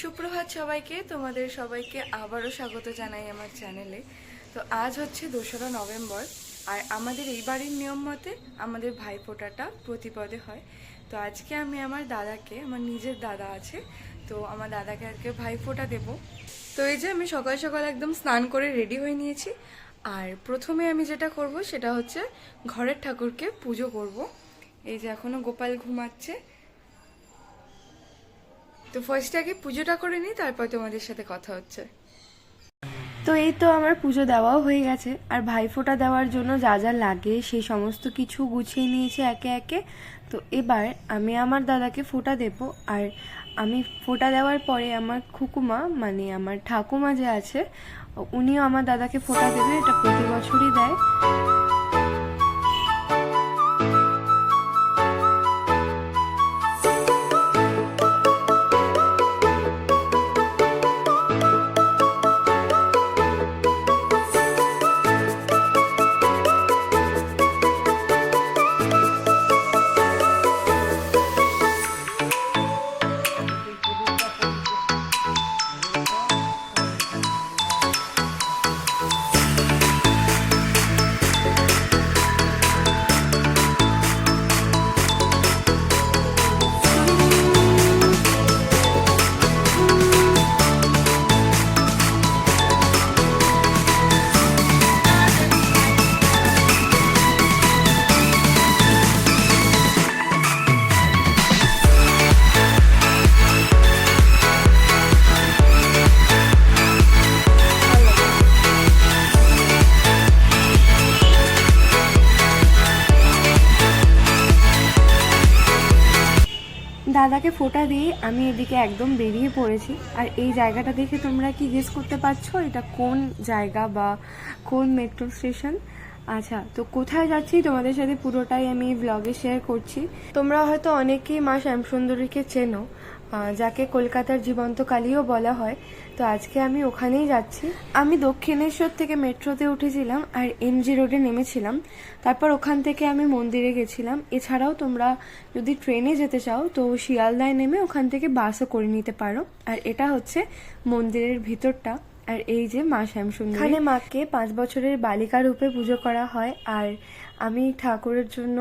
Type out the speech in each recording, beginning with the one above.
সুপ্রভাত সবাইকে, তোমাদের সবাইকে আবারও স্বাগত জানাই আমার চ্যানেলে। তো আজ হচ্ছে দোসরা নভেম্বর, আর আমাদের এই বাড়ির নিয়ম মতে আমাদের ভাইফোঁটাটা প্রতিপদে হয়। তো আজকে আমি আমার দাদাকে, আমার নিজের দাদা আছে, তো আমার দাদাকে আজকে ভাইফোঁটা দেবো। তো এই যে আমি সকাল সকাল একদম স্নান করে রেডি হয়ে নিয়েছি, আর প্রথমে আমি যেটা করব সেটা হচ্ছে ঘরের ঠাকুরকে পুজো করব। এই যে এখনও গোপাল ঘুমাচ্ছে তো ফার্স্ট আগে পুজোটা করে নিই, তারপর তোমাদের সাথে কথা হচ্ছে। তো এই তো আমার পুজো দেওয়াও হয়ে গেছে, আর ভাইফোঁটা দেওয়ার জন্য যা যা লাগে সেই সমস্ত কিছু গুছিয়ে নিয়েছি একে একে। তো এবার আমি আমার দাদাকে ফোঁটা দেব, আর আমি ফোঁটা দেওয়ার পরে আমার খুকুমা মানে আমার ঠাকুমা যে আছে, উনিও আমার দাদাকে ফোঁটা দেবে, এটা প্রতি বছরই দেয়। দাদাকে ফোটা দিয়ে আমি এদিকে একদম বেরিয়ে পড়েছি। আর এই জায়গাটা দেখে তোমরা কি গেস করতে পারছ? এটা কোন জায়গা বা কোন মেট্রো স্টেশন আচ্ছা তো কোথায় যাচ্ছি? তোমাদের সাথে পুরোটাই আমি ব্লগে শেয়ার করছি। তোমরা হয়তো অনেকেই মা শ্যামসুন্দরীকে চেনো। যাকে কলকাতার জীবন্ত কালীও বলা হয়, তো আজকে আমি ওখানেই যাচ্ছি। আমি দক্ষিণেশ্বর থেকে মেট্রোতে উঠেছিলাম আর এমজি রোডে নেমেছিলাম। তারপর ওখান থেকে আমি মন্দিরে গেছিলাম। এছাড়াও তোমরা যদি ট্রেনে যেতে চাও, তো শিয়ালদায় নেমে ওখান থেকে বাসও করে নিতে পারো। আর এটা হচ্ছে মন্দিরের ভিতরটা। আর এই যে মা শ্যামসুন্দরী। এখানে মাকে পাঁচ বছরের বালিকা রূপে পুজো করা হয়। আর আমি ঠাকুরের জন্য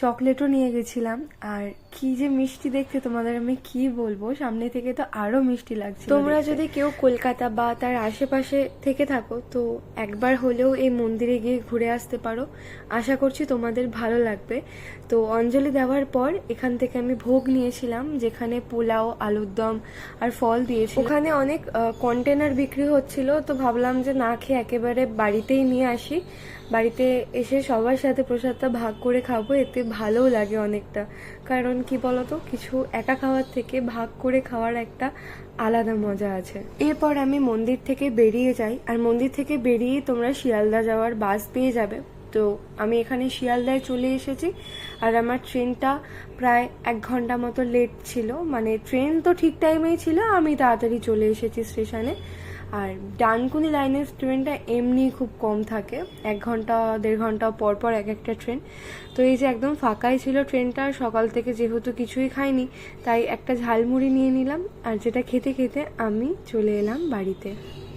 চকলেটও নিয়ে গেছিলাম। আর কি যে মিষ্টি দেখতে তোমাদের আমি কি বলব? সামনে থেকে তো আরও মিষ্টি লাগছে তোমরা যদি কেউ কলকাতা বা তার আশেপাশে থেকে থাকো তো একবার হলেও এই মন্দিরে গিয়ে ঘুরে আসতে পারো। আশা করছি তোমাদের ভালো লাগবে। তো অঞ্জলি দেওয়ার পর এখান থেকে আমি ভোগ নিয়েছিলাম যেখানে পোলাও আলুর দম আর ফল দিয়েছি ওখানে অনেক কন্টেনার বিক্রি হচ্ছিল তো ভাবলাম যে না খেয়ে একেবারে বাড়িতেই নিয়ে আসি। বাড়িতে এসে সবার সাথে প্রসাদটা ভাগ করে খাব এতে ভালোও লাগে অনেকটা। কারণ কি বলতো? কিছু একা খাওয়ার থেকে ভাগ করে খাওয়ার একটা আলাদা মজা আছে। এরপর আমি মন্দির থেকে বেরিয়ে যাই। আর মন্দির থেকে বেরিয়ে তোমরা শিয়ালদা যাওয়ার বাস পেয়ে যাবে। তো আমি এখানে শিয়ালদায় চলে এসেছি। আর আমার ট্রেনটা প্রায় এক ঘণ্টা মতো লেট ছিল। মানে ট্রেন তো ঠিক টাইমেই ছিল। আমি তাড়াতাড়ি চলে এসেছি স্টেশনে। আর ডানকুনি লাইনের ট্রেনটা এমনি খুব কম থাকে। এক ঘণ্টা, দেড় ঘণ্টা পর পর এক একটা ট্রেন তো এই যে একদম ফাঁকাই ছিল ট্রেনটা সকাল থেকে যেহেতু কিছুই খাইনি, তাই একটা ঝালমুড়ি নিয়ে নিলাম আর যেটা খেতে খেতে আমি চলে এলাম বাড়িতে।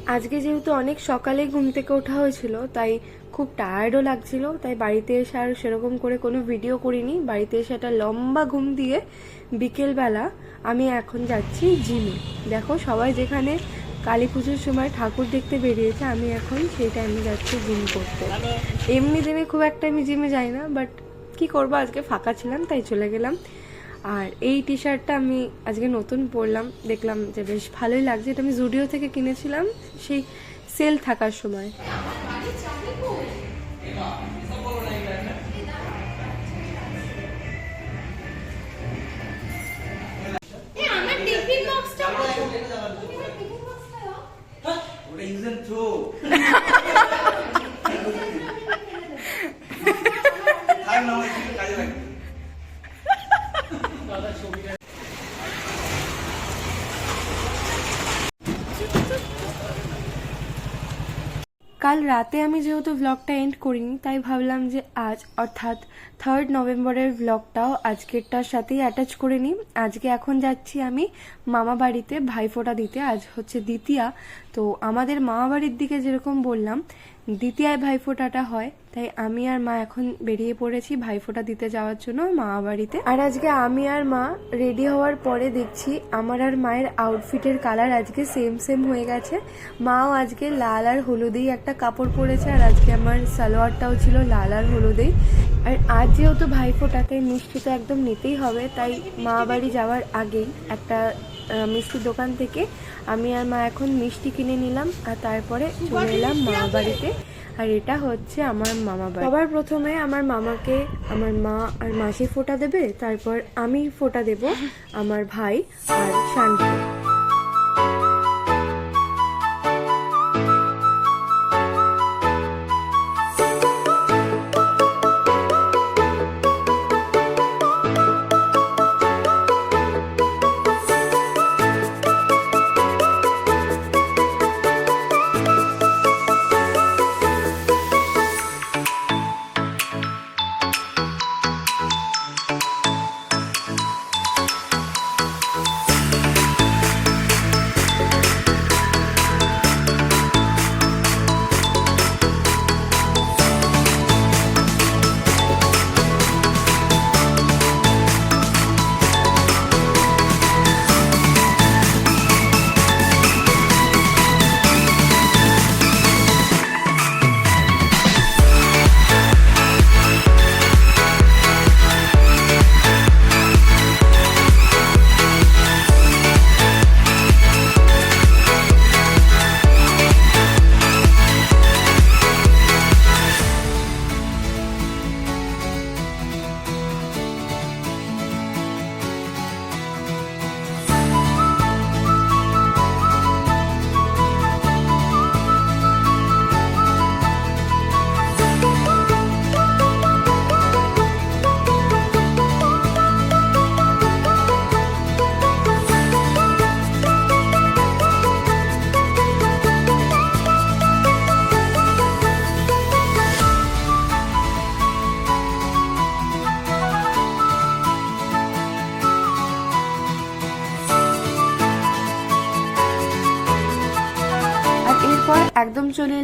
আজকে যেহেতু অনেক সকালে ঘুম থেকে ওঠা হয়েছিল, তাই খুব টায়ার্ডও লাগছিল, তাই বাড়িতে এসে আর সেরকম করে কোনো ভিডিও করিনি। বাড়িতে এসে একটা লম্বা ঘুম দিয়ে বিকেলবেলা আমি এখন যাচ্ছি জিমে। দেখো সবাই যেখানে কালী পুজোর সময় ঠাকুর দেখতে বেরিয়েছে, আমি এখন সেই টাইমে যাচ্ছি জিম করতে। এমনি দিনে খুব একটা আমি জিমে যাই না বাট কি করব, আজকে ফাঁকা ছিলাম, তাই চলে গেলাম। আর এই টি শার্টটা আমি আজকে নতুন পরলাম, দেখলাম যে বেশ ভালোই লাগছে। এটা আমি জুডিও থেকে কিনেছিলাম, সেই সেল থাকার সময়। ওটা ইউজ এন্ড থ্রো থাক না আমার কিছু কাজে লাগবে কাল রাতে আমি যেহেতু ব্লগটা এন্ড করিনি, তাই ভাবলাম যে আজ, অর্থাৎ থার্ড নভেম্বরের ব্লগটাও আজকেরটার সাথেই অ্যাটাচ করে নিই। আজকে এখন যাচ্ছি আমি মামা বাড়িতে, ভাইফোঁটা দিতে। আজ হচ্ছে দ্বিতীয়া। তো আমাদের মামা বাড়ির দিকে যেরকম বললাম দ্বিতীয়ায় ভাইফোঁটাটা হয়, তাই আমি আর মা এখন বেরিয়ে পড়েছি ভাইফোঁটা দিতে যাওয়ার জন্য মামা বাড়িতে আর আজকে আমি আর মা রেডি হওয়ার পরে দেখছি আমার আর মায়ের আউটফিটের কালার আজকে সেম সেম হয়ে গেছে। মাও আজকে লাল আর হলুদেই একটা কাপড় পরেছে, আর আজকে আমার সালোয়ারটাও ছিল লাল আর হলুদেই। আর আজ যেহেতু ভাইফোঁটাতে মিষ্টি তো একদম নিতেই হবে, তাই মা বাড়ি যাওয়ার আগেই একটা মিষ্টির দোকান থেকে। আমি আর মা এখন মিষ্টি কিনে নিলাম আর তারপরে চলে এলাম মা বাড়িতে। আর এটা হচ্ছে আমার মামা বাড়ি। সবার প্রথমে আমার মামাকে আমার মা আর মাসি ফোটা দেবে, তারপর আমি ফোটা দেব আমার ভাই আর শান্তি।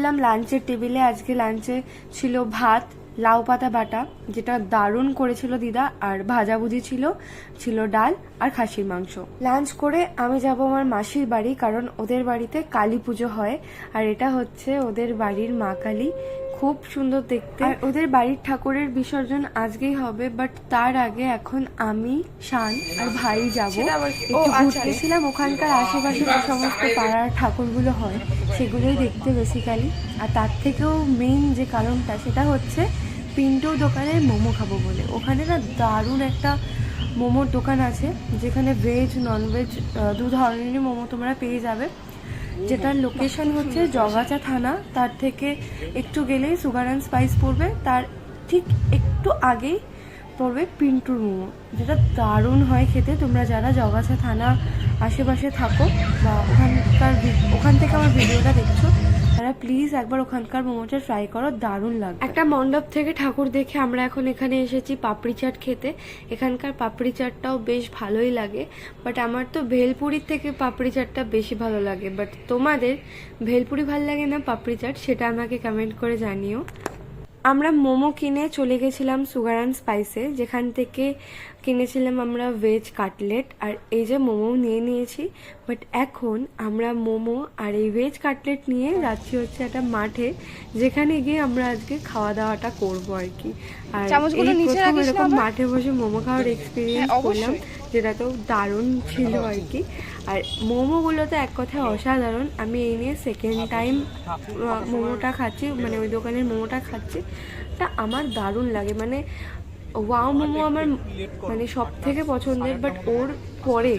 এলাম লাঞ্চের টেবিলে আজকে লাঞ্চে ছিল ভাত, লাউ পাতা বাটা, যেটা দারুণ করেছিল দিদা, আর ভাজাভুজি ছিল ছিল ডাল আর খাসির মাংস। লাঞ্চ করে আমি যাব আমার মাসির বাড়ি, কারণ ওদের বাড়িতে কালী পুজো হয়, আর এটা হচ্ছে ওদের বাড়ির মা কালী। খুব সুন্দর দেখতে। আর ওদের বাড়ির ঠাকুরের বিসর্জন আজকেই হবে বাট তার আগে এখন আমি শান আর ভাই যাব। একটু ঘুরতে ছিলাম ওখানকার আশেপাশে যে সমস্ত পাড়ার ঠাকুরগুলো হয় সেগুলোই দেখতে বেসিক্যালি আর তার থেকেও মেইন যে কারণটা সেটা হচ্ছে পিন্টো দোকানের মোমো খাব বলে। ওখানে না দারুণ একটা মোমোর দোকান আছে যেখানে ভেজ ননভেজ দু ধরনেরই মোমো তোমরা পেয়ে যাবে। যেটার লোকেশন হচ্ছে জগাচা থানা, তার থেকে একটু গেলেই সুগার অ্যান্ড স্পাইস পড়বে। তার ঠিক একটু আগেই পড়বে পিন্টুর মোমো যেটা দারুণ হয় খেতে। তোমরা যারা জগাছা থানা আশেপাশে থাকো বা ওখানকার ওখান থেকে আমার ভিডিওটা দেখছ, তারা প্লিজ একবার ওখানকার মোমোটা ট্রাই করো, দারুণ লাগবে। একটা মণ্ডপ থেকে ঠাকুর দেখে আমরা এখন এখানে এসেছি পাপড়ি চাট খেতে। এখানকার পাপড়ি চাটটাও বেশ ভালোই লাগে বাট আমার তো ভেলপুরির থেকে পাপড়ি চাটটা বেশি ভালো লাগে। বাট তোমাদের ভেলপুরি ভালো লাগে না পাপড়ি চাট, সেটা আমাকে কমেন্ট করে জানিও। আমরা মোমো কিনে চলে গেছিলাম সুগার অ্যান্ড স্পাইসে যেখান থেকে কিনেছিলাম আমরা ভেজ কাটলেট আর এই যে মোমো নিয়ে নিয়েছি বাট এখন আমরা মোমো আর এই ভেজ কাটলেট নিয়ে যাচ্ছি হচ্ছে একটা মাঠে যেখানে গিয়ে আমরা আজকে খাওয়া দাওয়াটা করব আর কি। আর এই প্রথম এরকম মাঠে বসে মোমো খাওয়ার এক্সপিরিয়েন্স হ্যাঁ, করলাম যেটা তো দারুণ ছিল আর কি। আর মোমোগুলো তো এক কথায় অসাধারণ আমি এই নিয়ে সেকেন্ড টাইম মোমোটা খাচ্ছি মানে ওই দোকানের মোমোটা খাচ্ছি। তা আমার দারুণ লাগে মানে ওয়াও মোমো আমার মানে সব থেকে পছন্দের বাট ওর পরে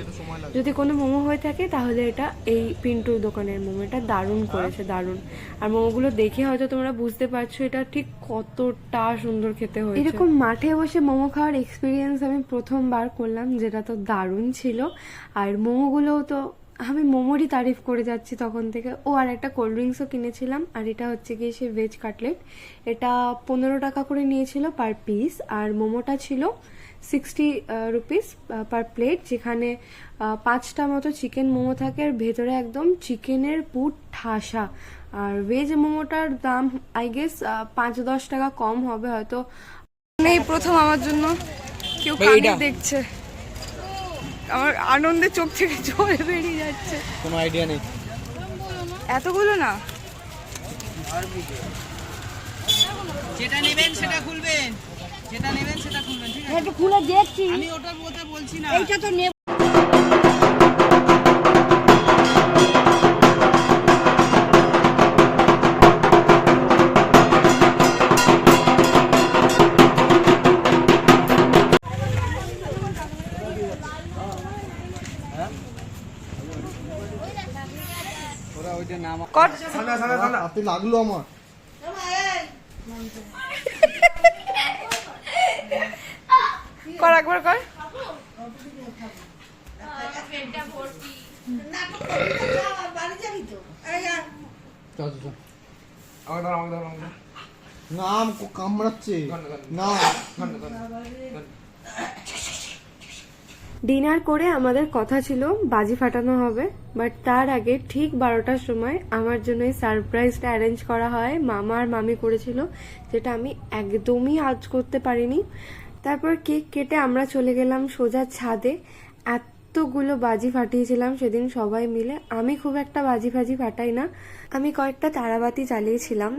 যদি কোনো মোমো হয়ে থাকে তাহলে এটা এই পিন্টুর দোকানের মোমো এটা দারুণ করেছে দারুণ। আর মোমোগুলো দেখে হয়তো তোমরা বুঝতে পারছ এটা ঠিক কতটা সুন্দর খেতে হয়েছে। এরকম মাঠে বসে মোমো খাওয়ার এক্সপিরিয়েন্স আমি প্রথমবার করলাম যেটা তো দারুণ ছিল। আর মোমোগুলোও তো আমি মোমোরই তারিফ করে যাচ্ছি তখন থেকে। ও আর একটা কোল্ড ড্রিঙ্কসও কিনেছিলাম আর এটা হচ্ছে গিয়ে সে ভেজ কাটলেট এটা পনেরো টাকা করে নিয়েছিল পার পিস আর মোমোটা ছিল সিক্সটি রুপিস পার প্লেট যেখানে পাঁচটা মতো চিকেন মোমো থাকে আর ভেতরে একদম চিকেনের পুর ঠাসা। আর ভেজ মোমোটার দাম আই গেস পাঁচ দশ টাকা কম হবে হয়তো। এই প্রথম আমার জন্য। কেউ কানে দেখছে। আমার আনন্দে চোখ থেকে জল বেরিয়ে যাচ্ছে। কোনো আইডিয়া নেই। এতগুলো না? যেটা নেবেন সেটা খুলবেন। যেটা নেবেন সেটা খুলবেন ঠিক আছে? একটু খুলে দেখছি। আমি ওটা বলতে বলছি না। এইটা তো নেব। হাতে লাগল আমার। কর একবার কর। নাম কামড়াচ্ছে। না ডিনার করে আমাদের কথা ছিল, বাজি ফাটানো হবে বাট তার আগে ঠিক বারোটার সময় আমার জন্য এই সারপ্রাইজটা অ্যারেঞ্জ করা হয়, মামা আর মামি করেছিল, যেটা আমি একদমই আজ করতে পারিনি। তারপর কেক কেটে আমরা চলে গেলাম সোজা ছাদে। এতগুলো বাজি ফাটিয়েছিলাম সেদিন সবাই মিলে। আমি খুব একটা বাজি ফাজি ফাটাই না। আমি কয়েকটা তারাবাতি জ্বালিয়েছিলাম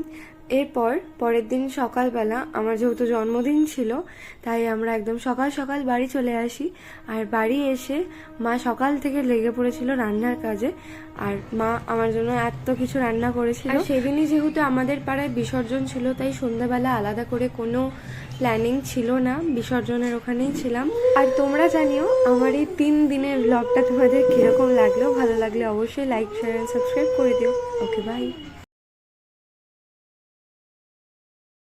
এরপর পরের দিন সকালবেলা আমার যেহেতু জন্মদিন ছিল তাই আমরা একদম সকাল সকাল বাড়ি চলে আসি। আর বাড়ি এসে মা সকাল থেকে লেগে পড়েছিল রান্নার কাজে। আর মা আমার জন্য এত কিছু রান্না করেছিল। সেদিনই যেহেতু আমাদের পাড়ায় বিসর্জন ছিল তাই সন্ধ্যাবেলা আলাদা করে কোনো প্ল্যানিং ছিল না। বিসর্জনের ওখানেই ছিলাম। আর তোমরা জানিও আমার এই তিন দিনের ব্লগটা তোমাদের কীরকম লাগল? ভালো লাগলে অবশ্যই লাইক শেয়ার সাবস্ক্রাইব করে দিও। Okay bye